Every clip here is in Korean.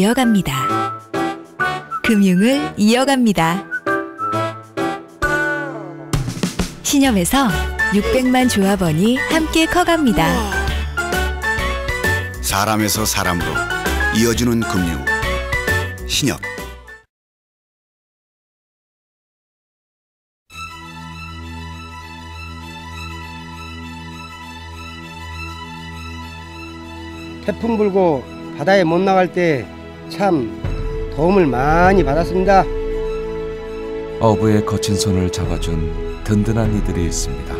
이어갑니다. 금융을 이어갑니다. 신협에서 600만 조합원이 함께 커갑니다. 사람에서 사람으로 이어지는 금융 신협 태풍 불고 바다에 못 나갈 때 참 도움을 많이 받았습니다. 어부의 거친 손을 잡아준 든든한 이들이 있습니다.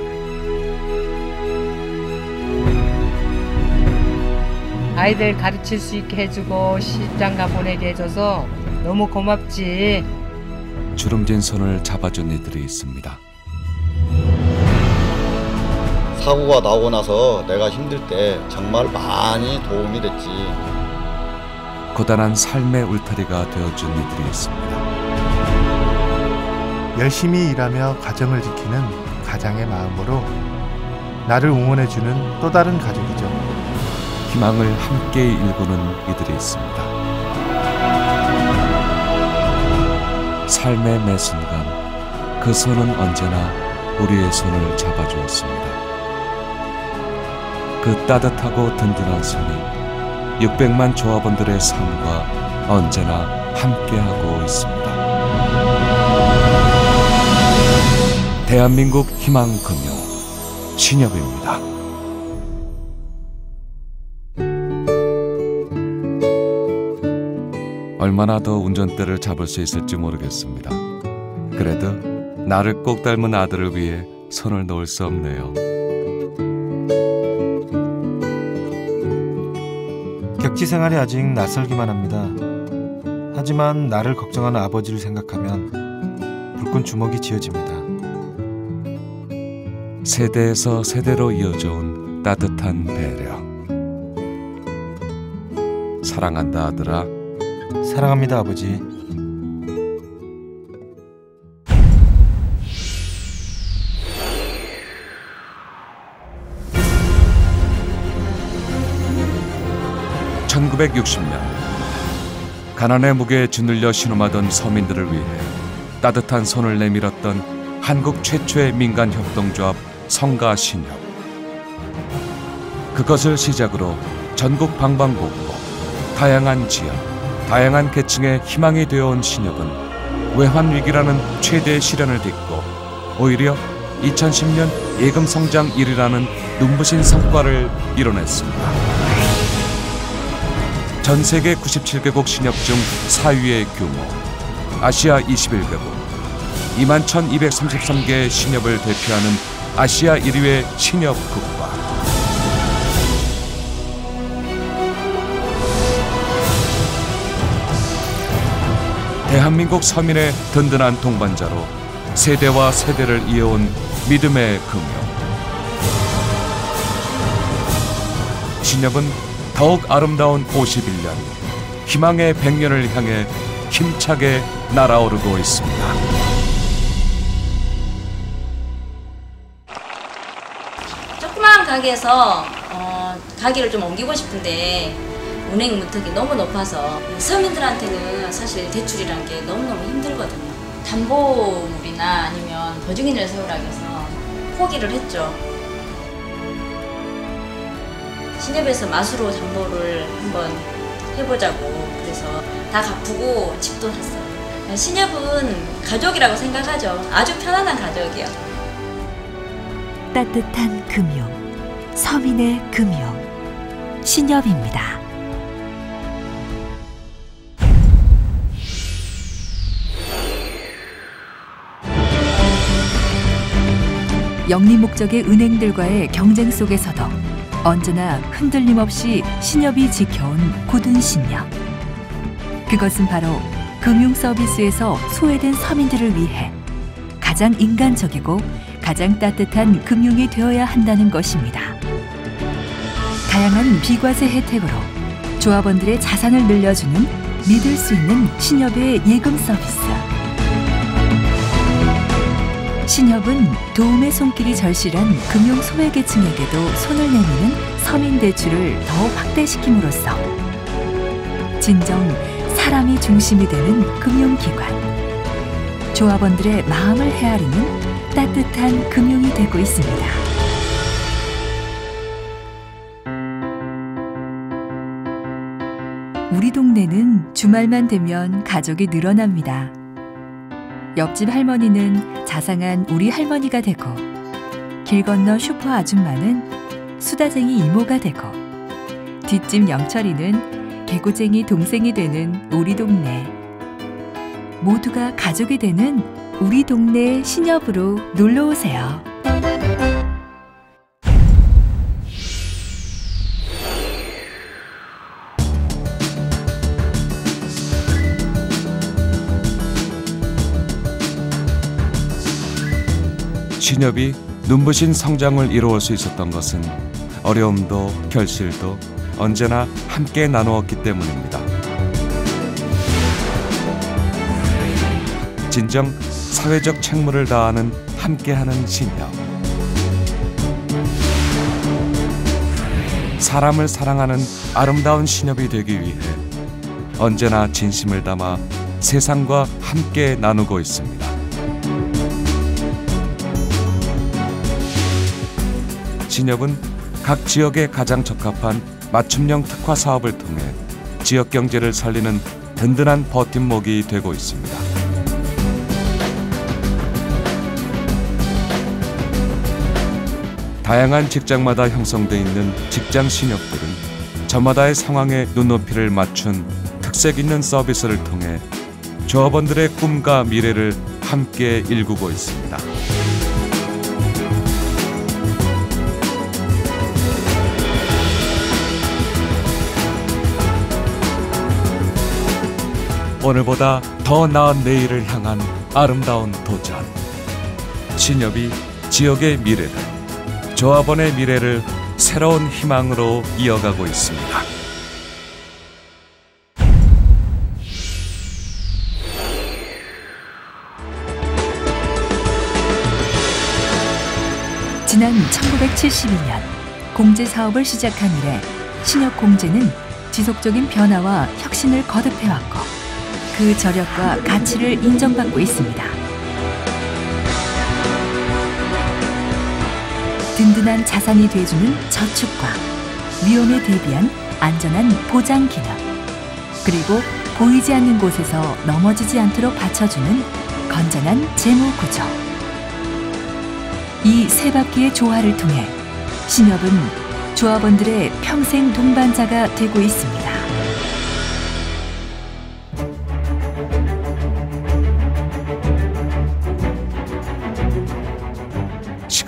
아이들 가르칠 수 있게 해주고 시장가 보내게 해줘서 너무 고맙지. 주름진 손을 잡아준 이들이 있습니다. 사고가 나고 나서 내가 힘들 때 정말 많이 도움이 됐지. 고단한 삶의 울타리가 되어준 이들이 있습니다. 열심히 일하며 가정을 지키는 가장의 마음으로 나를 응원해주는 또 다른 가족이죠. 희망을 함께 일구는 이들이 있습니다. 삶의 매 순간 그 손은 언제나 우리의 손을 잡아주었습니다. 그 따뜻하고 든든한 손이 600만 조합원들의 삶과 언제나 함께하고 있습니다. 대한민국 희망금융 신협입니다. 얼마나 더 운전대를 잡을 수 있을지 모르겠습니다. 그래도 나를 꼭 닮은 아들을 위해 손을 놓을 수 없네요. 객지 생활이 아직 낯설기만 합니다. 하지만 나를 걱정하는 아버지를 생각하면 불끈 주먹이 쥐어집니다. 세대에서 세대로 이어져 온 따뜻한 배려. 사랑한다 아들아. 사랑합니다, 아버지. (1960년) 가난의 무게에 짓눌려 신음하던 서민들을 위해 따뜻한 손을 내밀었던 한국 최초의 민간 협동조합 성가신협 그것을 시작으로 전국 방방곡곡 다양한 지역 다양한 계층의 희망이 되어온 신협은 외환 위기라는 최대의 시련을 딛고 오히려 2010년 예금 성장 1위라는 눈부신 성과를 이뤄냈습니다. 전 세계 97개국 신협 중 4위의 규모, 아시아 21개국, 2만 1233개의 신협을 대표하는 아시아 1위의 신협 국가. 대한민국 서민의 든든한 동반자로 세대와 세대를 이어온 믿음의 금융. 신협은 더욱 아름다운 51년, 희망의 100년을 향해 힘차게 날아오르고 있습니다. 조그마한 가게에서 어, 가게를 좀 옮기고 싶은데 운행 문턱이 너무 높아서 서민들한테는 사실 대출이란 게 너무너무 힘들거든요. 담보물이나 아니면 보증인을 세우라 해서 포기를 했죠. 신협에서 마수로 담보를 한번 해보자고 그래서 다 갚고 집도 샀어요. 신협은 가족이라고 생각하죠. 아주 편안한 가족이요. 따뜻한 금융, 서민의 금융, 신협입니다. 영리 목적의 은행들과의 경쟁 속에서도 언제나 흔들림 없이 신협이 지켜온 굳은 신념. 그것은 바로 금융 서비스에서 소외된 서민들을 위해 가장 인간적이고 가장 따뜻한 금융이 되어야 한다는 것입니다. 다양한 비과세 혜택으로 조합원들의 자산을 늘려주는 믿을 수 있는 신협의 예금 서비스. 신협은 도움의 손길이 절실한 금융 소외계층에게도 손을 내미는 서민 대출을 더 확대시킴으로써 진정 사람이 중심이 되는 금융기관. 조합원들의 마음을 헤아리는 따뜻한 금융이 되고 있습니다. 우리 동네는 주말만 되면 가족이 늘어납니다. 옆집 할머니는 자상한 우리 할머니가 되고, 길 건너 슈퍼 아줌마는 수다쟁이 이모가 되고, 뒷집 영철이는 개구쟁이 동생이 되는 우리 동네. 모두가 가족이 되는 우리 동네 신협으로 놀러 오세요. 신협이 눈부신 성장을 이루을 수 있었던 것은 어려움도 결실도 언제나 함께 나누었기 때문입니다. 진정 사회적 책무를 다하는 함께하는 신협. 사람을 사랑하는 아름다운 신협이 되기 위해 언제나 진심을 담아 세상과 함께 나누고 있습니다. 신협은 각 지역에 가장 적합한 맞춤형 특화 사업을 통해 지역 경제를 살리는 든든한 버팀목이 되고 있습니다. 다양한 직장마다 형성돼 있는 직장 신협들은 저마다의 상황에 눈높이를 맞춘 특색 있는 서비스를 통해 조합원들의 꿈과 미래를 함께 일구고 있습니다. 오늘보다 더 나은 내일을 향한 아름다운 도전. 신협이 지역의 미래를, 조합원의 미래를 새로운 희망으로 이어가고 있습니다. 지난 1972년 공제 사업을 시작한 이래 신협 공제는 지속적인 변화와 혁신을 거듭해왔고 그 저력과 가치를 인정받고 있습니다. 든든한 자산이 돼주는 저축과 위험에 대비한 안전한 보장 기능 그리고 보이지 않는 곳에서 넘어지지 않도록 받쳐주는 건전한 재무 구조 이 세 바퀴의 조화를 통해 신협은 조합원들의 평생 동반자가 되고 있습니다.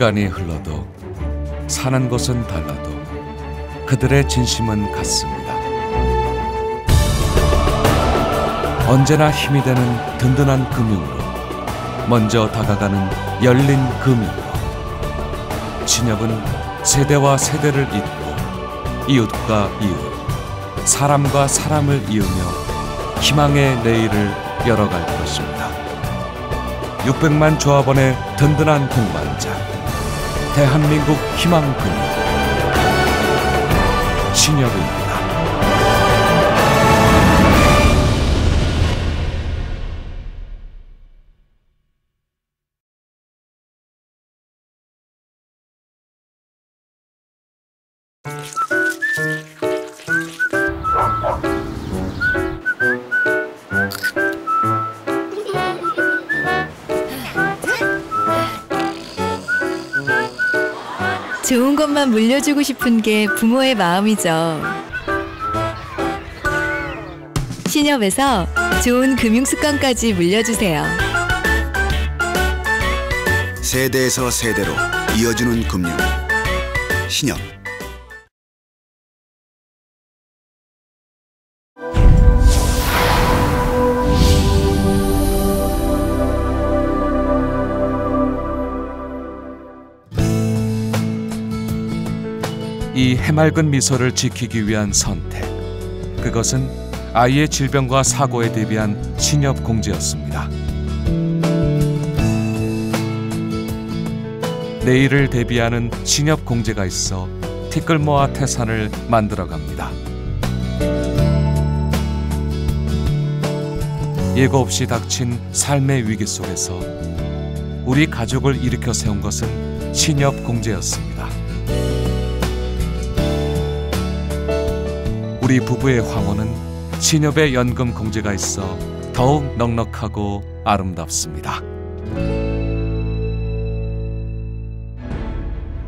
시간이 흘러도 사는 곳은 달라도 그들의 진심은 같습니다. 언제나 힘이 되는 든든한 금융으로 먼저 다가가는 열린 금융으로 신협은 세대와 세대를 잇고 이웃과 이웃, 사람과 사람을 이으며 희망의 내일을 열어갈 것입니다. 600만 조합원의 든든한 동반자 대한민국 희망금융 신협입 좋은 것만 물려주고 싶은 게 부모의 마음이죠. 신협에서 좋은 금융 습관까지 물려주세요. 세대에서 세대로 이어주는 금융 신협 이 해맑은 미소를 지키기 위한 선택. 그것은 아이의 질병과 사고에 대비한 신협 공제였습니다. 내일을 대비하는 신협 공제가 있어 티끌모아 태산을 만들어 갑니다. 예고 없이 닥친 삶의 위기 속에서 우리 가족을 일으켜 세운 것은 신협 공제였습니다. 우리 부부의 황혼은 신협의 연금 공제가 있어 더욱 넉넉하고 아름답습니다.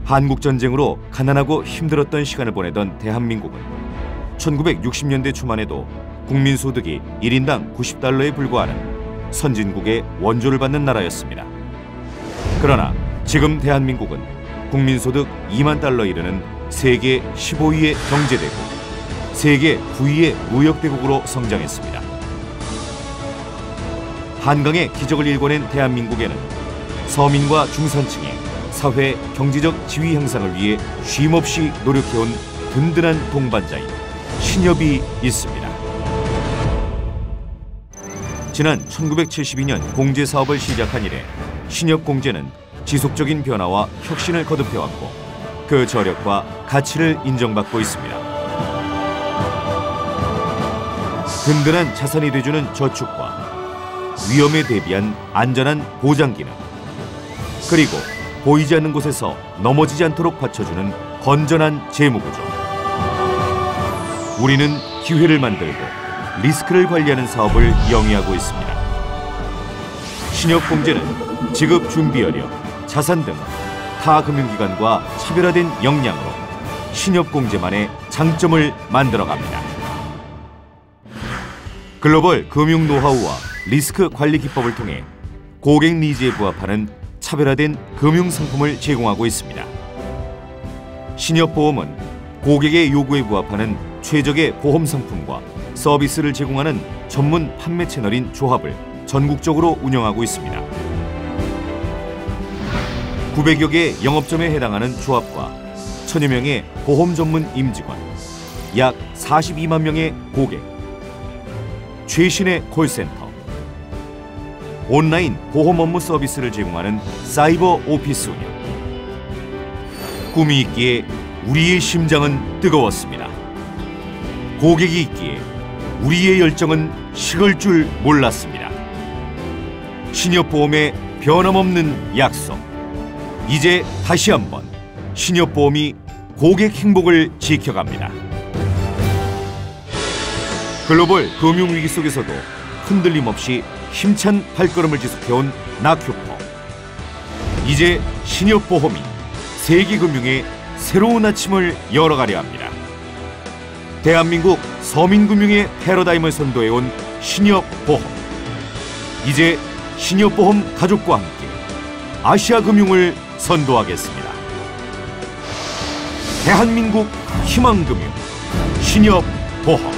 한국 전쟁으로 가난하고 힘들었던 시간을 보내던 대한민국은 1960년대 초반에도 국민 소득이 1인당 90달러에 불과하는 선진국의 원조를 받는 나라였습니다. 그러나 지금 대한민국은 국민 소득 2만 달러 이르는 세계 15위의 경제대국, 세계 9위의 무역대국으로 성장했습니다. 한강의 기적을 일궈낸 대한민국에는 서민과 중산층의 사회 경제적 지위 향상을 위해 쉼없이 노력해온 든든한 동반자인 신협이 있습니다. 지난 1972년 공제 사업을 시작한 이래 신협 공제는 지속적인 변화와 혁신을 거듭해왔고 그 저력과 가치를 인정받고 있습니다. 든든한 자산이 돼주는 저축과 위험에 대비한 안전한 보장 기능 그리고 보이지 않는 곳에서 넘어지지 않도록 받쳐주는 건전한 재무구조 우리는 기회를 만들고 리스크를 관리하는 사업을 영위하고 있습니다. 신협공제는 지급 준비어력, 자산 등 타 금융기관과 차별화된 역량으로 신협공제만의 장점을 만들어갑니다. 글로벌 금융 노하우와 리스크 관리 기법을 통해 고객 니즈에 부합하는 차별화된 금융 상품을 제공하고 있습니다. 신협보험은 고객의 요구에 부합하는 최적의 보험 상품과 서비스를 제공하는 전문 판매 채널인 조합을 전국적으로 운영하고 있습니다. 900여 개의 영업점에 해당하는 조합과 천여 명의 보험 전문 임직원, 약 42만 명의 고객, 최신의 콜센터, 온라인 보험 업무 서비스를 제공하는 사이버 오피스 운영. 꿈이 있기에 우리의 심장은 뜨거웠습니다. 고객이 있기에 우리의 열정은 식을 줄 몰랐습니다. 신협보험의 변함없는 약속. 이제 다시 한번 신협보험이 고객 행복을 지켜갑니다. 글로벌 금융위기 속에서도 흔들림 없이 힘찬 발걸음을 지속해온 낙효퍼. 이제 신협보험이 세계금융의 새로운 아침을 열어가려 합니다. 대한민국 서민금융의 패러다임을 선도해온 신협보험. 이제 신협보험 가족과 함께 아시아 금융을 선도하겠습니다. 대한민국 희망금융 신협보험